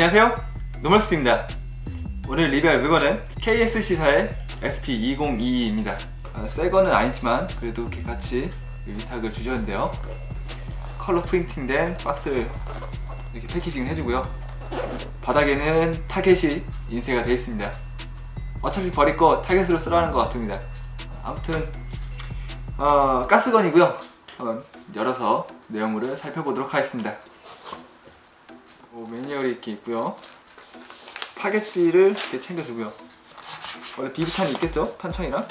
안녕하세요. 노멀스트입니다. 오늘 리뷰할 물건은 KSC사의 SP2022입니다. 아, 새 거는 아니지만 그래도 이렇게 같이 위탁을 주셨는데요. 컬러 프린팅된 박스를 이렇게 패키징을 해주고요. 바닥에는 타겟이 인쇄가 되어 있습니다. 어차피 버릴 거 타겟으로 쓰라는 것 같습니다. 아무튼 어, 가스건이고요. 한번 열어서 내용물을 살펴보도록 하겠습니다 뭐 매뉴얼이 이렇게 있고요. 타겟지를 이렇게 챙겨주고요. 원래 비비탄이 있겠죠? 탄창이랑.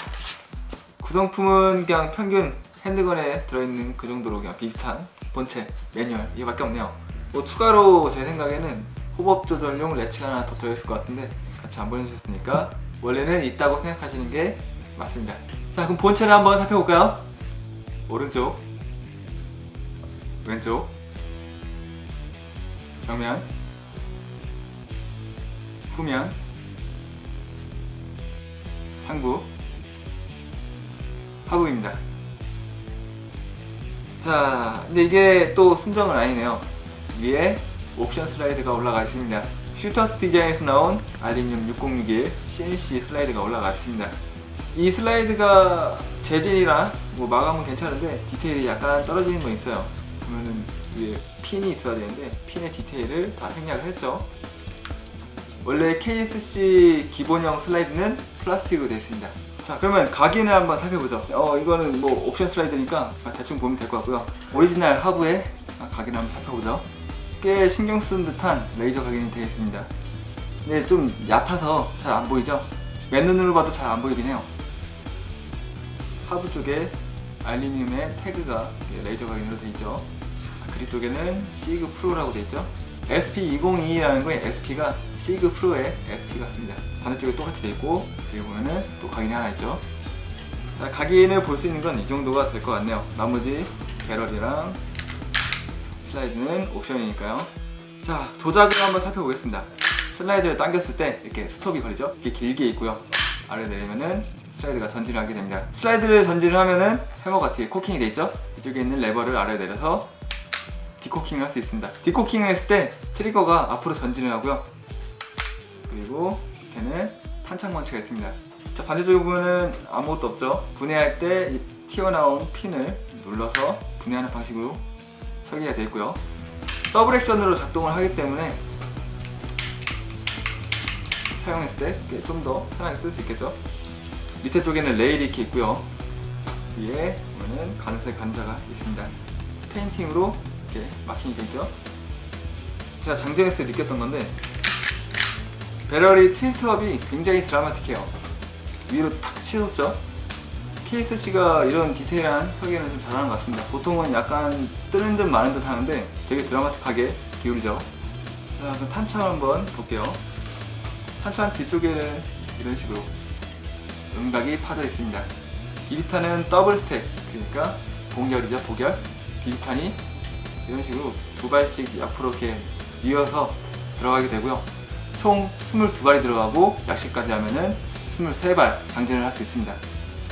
구성품은 그냥 평균 핸드건에 들어있는 그 정도로 그냥 비비탄, 본체, 매뉴얼 이거밖에 없네요. 뭐 추가로 제 생각에는 호법 조절용 레치가 하나 더 들어있을 것 같은데 같이 안 보내주셨으니까 원래는 있다고 생각하시는 게 맞습니다. 자 그럼 본체를 한번 살펴볼까요? 오른쪽, 왼쪽, 정면 후면 상부 하부입니다. 자 근데 이게 또 순정은 아니네요. 위에 옵션 슬라이드가 올라가 있습니다. 슈터스 디자인에서 나온 알루미늄 6061 CNC 슬라이드가 올라가 있습니다. 이 슬라이드가 재질이랑 뭐 마감은 괜찮은데 디테일이 약간 떨어지는 건 있어요. 그러면은 위에 핀이 있어야 되는데 핀의 디테일을 다 생략을 했죠. 원래 KSC 기본형 슬라이드는 플라스틱으로 되어 있습니다. 자 그러면 각인을 한번 살펴보죠. 어 이거는 뭐 옵션 슬라이드니까 대충 보면 될 것 같고요. 오리지널 하부에 각인을 한번 살펴보죠. 꽤 신경 쓴 듯한 레이저 각인이 되어 있습니다. 근데 좀 얕아서 잘 안 보이죠? 맨눈으로 봐도 잘 안 보이긴 해요. 하부 쪽에 알루미늄의 태그가 레이저 각인으로 되어 있죠. 그립 쪽에는 시그 프로라고 되어 있죠. SP2022라는 거에 SP가 시그 프로의 SP 같습니다. 반대쪽에 똑같이 되어 있고 뒤에 보면은 또 각인이 하나 있죠. 자, 각인을 볼 수 있는 건 이 정도가 될 것 같네요. 나머지 배럴이랑 슬라이드는 옵션이니까요. 자, 조작을 한번 살펴보겠습니다. 슬라이드를 당겼을 때 이렇게 스톱이 걸리죠? 이렇게 길게 있고요. 아래 내리면은 슬라이드가 전진을 하게 됩니다. 슬라이드를 전진을 하면은 해머가 뒤에 코킹이 돼 있죠? 이쪽에 있는 레버를 아래 내려서 디코킹을 할 수 있습니다. 디코킹을 했을 때 트리거가 앞으로 전진을 하고요. 그리고 밑에는 탄창 원치가 있습니다. 자 반대쪽에 보면은 아무것도 없죠. 분해할 때이 튀어나온 핀을 눌러서 분해하는 방식으로 설계가 되어 있고요. 더블 액션으로 작동을 하기 때문에 사용했을 때 좀 더 편하게 쓸 수 있겠죠. 밑에 쪽에는 레일이 이렇게 있고요. 위에 보면은 가늘색 간자가 있습니다. 페인팅으로 이렇게 되어 있죠. 제가 장전했을 때 느꼈던 건데 배럴이 틸트업이 굉장히 드라마틱해요. 위로 탁 치솟죠. KSC가 이런 디테일한 설계는 좀 잘하는 것 같습니다. 보통은 약간 뜨는 듯 마는 듯 하는데 되게 드라마틱하게 기울이죠. 자, 그럼 탄창 한번 볼게요. 탄창 뒤쪽에는 이런 식으로 음각이 파져 있습니다. 비비탄은 더블 스택, 그러니까 복열이죠, 복열. 비비탄이 이런 식으로 두 발씩 앞으로 이렇게 이어서 들어가게 되고요. 총 22발이 들어가고 약식까지 하면은 23발 장전을 할 수 있습니다.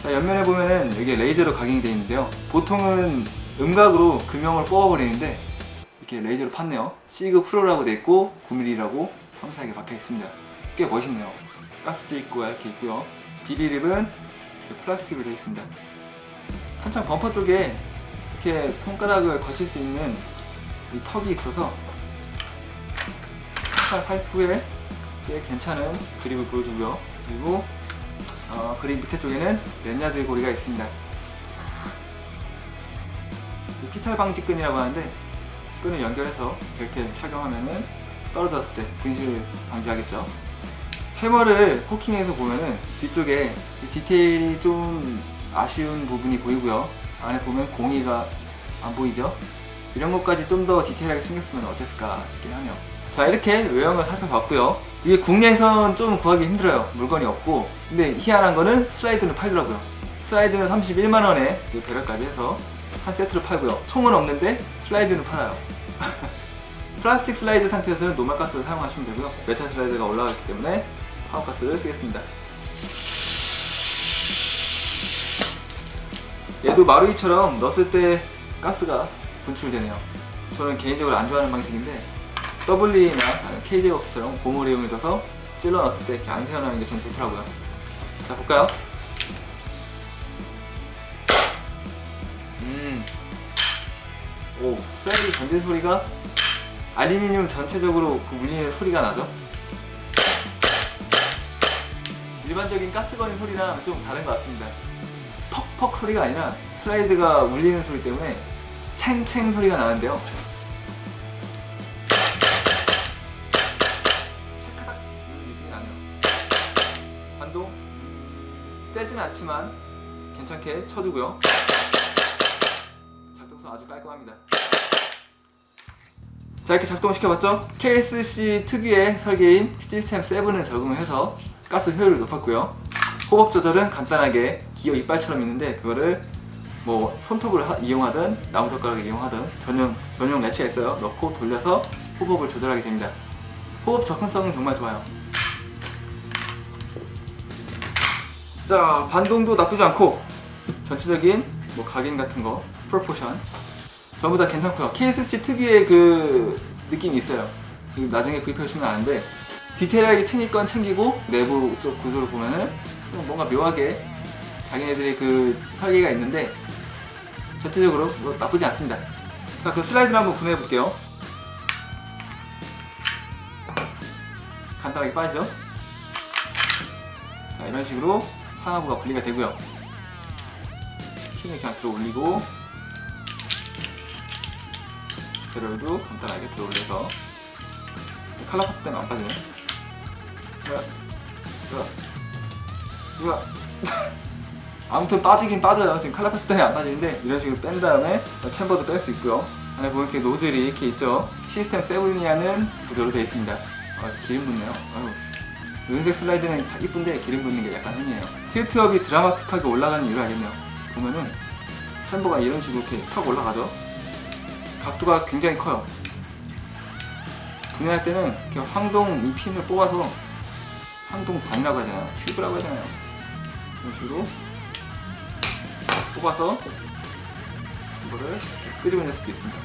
자, 옆면에 보면은 여기 레이저로 각인이 되어 있는데요. 보통은 음각으로 금형을 뽑아버리는데 이렇게 레이저로 팠네요. 시그 프로라고 되어 있고 9mm라고 섬세하게 박혀 있습니다. 꽤 멋있네요. 가스지 있고 이렇게 있고요. 비비립은 플라스틱으로 되어 있습니다. 한창 범퍼 쪽에 이렇게 손가락을 거칠 수 있는 이 턱이 있어서 차 살프에 꽤 괜찮은 그립을 보여주고요. 그리고 어, 그립 밑에 쪽에는 렌야드 고리가 있습니다. 이 피탈 방지 끈이라고 하는데 끈을 연결해서 벨트에 착용하면은 떨어졌을 때 등식을 방지하겠죠. 해머를 코킹해서 보면은 뒤쪽에 이 디테일이 좀 아쉬운 부분이 보이고요. 안에 보면 공이가 안 보이죠? 이런 것까지 좀 더 디테일하게 생겼으면 어땠을까 싶긴 하네요. 자 이렇게 외형을 살펴봤고요. 이게 국내에선 좀 구하기 힘들어요. 물건이 없고. 근데 희한한 거는 슬라이드는 팔더라고요. 슬라이드는 31만 원에 배럴까지 해서 한 세트를 팔고요. 총은 없는데 슬라이드는 팔아요. 플라스틱 슬라이드 상태에서는 노말가스를 사용하시면 되고요. 메탈 슬라이드가 올라가기 때문에 파워가스를 쓰겠습니다. 얘도 마루이처럼 넣었을 때 가스가 분출되네요. 저는 개인적으로 안 좋아하는 방식인데 WE나 KJ웍스처럼 고무를 이용해서 찔러 넣었을 때 이렇게 안 새어나오는 게좀 좋더라고요. 자 볼까요? 음, 오 슬라이드 던진 소리가 알루미늄 전체적으로 그 울리는 소리가 나죠. 일반적인 가스 거는 소리랑 좀 다른 것 같습니다. 퍽퍽 소리가 아니라 슬라이드가 울리는 소리 때문에 챙챙 소리가 나는데요. 찰카닥 이런 느낌이 나네요. 반동 세지는 않지만 괜찮게 쳐주고요. 작동성 아주 깔끔합니다. 자 이렇게 작동을 시켜봤죠? KSC 특유의 설계인 시스템 7을 적용을 해서 가스 효율을 높였고요. 호법 조절은 간단하게 기어 이빨처럼 있는데 그거를 뭐 손톱을 하- 이용하든 나무젓가락을 이용하든 전용 전용 레치가 있어요. 넣고 돌려서 호법을 조절하게 됩니다. 호법 접근성은 정말 좋아요. 자 반동도 나쁘지 않고 전체적인 뭐 각인 같은 거 프로포션 전부 다 괜찮고요. KSC 특유의 그 느낌이 있어요. 그 나중에 구입해 주시면 아는데 디테일하게 챙길 건 챙기고 내부 쪽 구조를 보면은 뭔가 묘하게 자기네들의 그 설계가 있는데 전체적으로 뭐 나쁘지 않습니다. 자, 그 슬라이드를 한번 분해해 볼게요. 간단하게 빠지죠? 자, 이런 식으로 상하부가 분리가 되고요. 핀을 그냥 들어 올리고 재료도 간단하게 들어 올려서 칼라 파트 때문에 안 빠지네. 뭐야? 뭐야? 뭐야? 아무튼 빠지긴 빠져요. 지금 칼라 파트 때문에 안 빠지는데 이런 식으로 뺀 다음에 챔버도 뺄 수 있고요. 안에 보면 이렇게 노즐이 이렇게 있죠. 시스템 7이라는 구조로 되어 있습니다. 아, 기름 붙네요. 아유. 은색 슬라이드는 다 이쁜데 기름 붙는 게 약간 흔해요. 틸트업이 드라마틱하게 올라가는 이유를 알겠네요. 보면은 챔버가 이런 식으로 이렇게 탁 올라가죠. 각도가 굉장히 커요. 분해할 때는 이렇게 황동 이 핀을 뽑아서 황동 반이라고 해야 되나요? 튜브라고 해야 되나요? 이런 식으로 뽑아서 이거를 끄집어낼 수도 있습니다.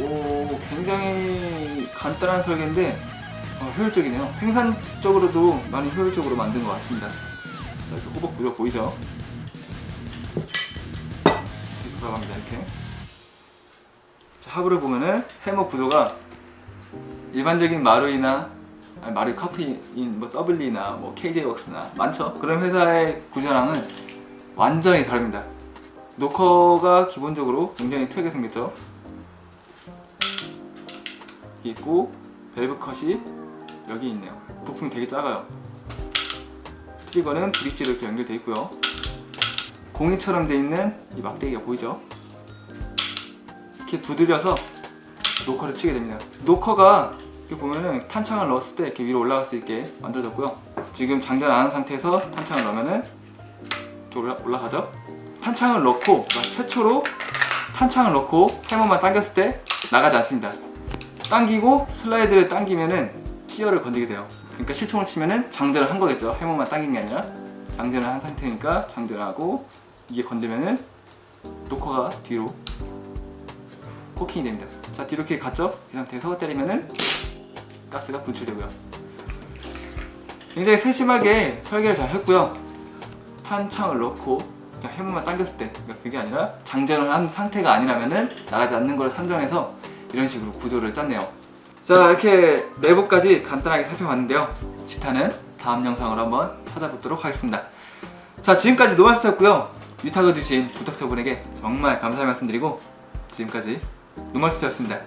오, 굉장히 간단한 설계인데 어, 효율적이네요. 생산적으로도 많이 효율적으로 만든 것 같습니다. 자, 이렇게 호박 구조 보이죠? 이렇게 돌아갑니다. 이렇게. 자, 하부를 보면은 해머 구조가 일반적인 마루이나 아니, 마루 커피인 뭐 더블리나 뭐 KJ웍스나 많죠. 그런 회사의 구조랑은 완전히 다릅니다. 노커가 기본적으로 굉장히 특이하게 생겼죠. 있고 밸브 컷이 여기 있네요. 부품이 되게 작아요. 트리거는 브릿지로 이렇게 연결되어 있고요. 공이처럼 되어 있는 이 막대기가 보이죠? 이렇게 두드려서 노커를 치게 됩니다. 노커가 여기 보면은 탄창을 넣었을 때 이렇게 위로 올라갈 수 있게 만들어졌고요. 지금 장전 안 한 상태에서 탄창을 넣으면은 이렇게 올라, 올라가죠. 탄창을 넣고 최초로 탄창을 넣고 해머만 당겼을 때 나가지 않습니다. 당기고 슬라이드를 당기면은 시어를 건드게 돼요. 그러니까 실총을 치면은 장전을 한 거겠죠. 해머만 당긴 게 아니라 장전을 한 상태니까 장전을 하고 이게 건드면은 노커가 뒤로 코킹이 됩니다. 자 뒤로 이렇게 갔죠? 이 상태에서 때리면은 가스가 분출되고요. 굉장히 세심하게 설계를 잘 했고요. 탄창을 넣고 그냥 해무만 당겼을 때 그러니까 그게 아니라 장전을 한 상태가 아니라면은 나가지 않는 걸 선정해서 이런 식으로 구조를 짰네요. 자 이렇게 내부까지 간단하게 살펴봤는데요. 집타는 다음 영상으로 한번 찾아보도록 하겠습니다. 자 지금까지 노멀스터였고요. 위탁을 주신 구독자분에게 정말 감사의 말씀드리고 지금까지 노멀스터였습니다.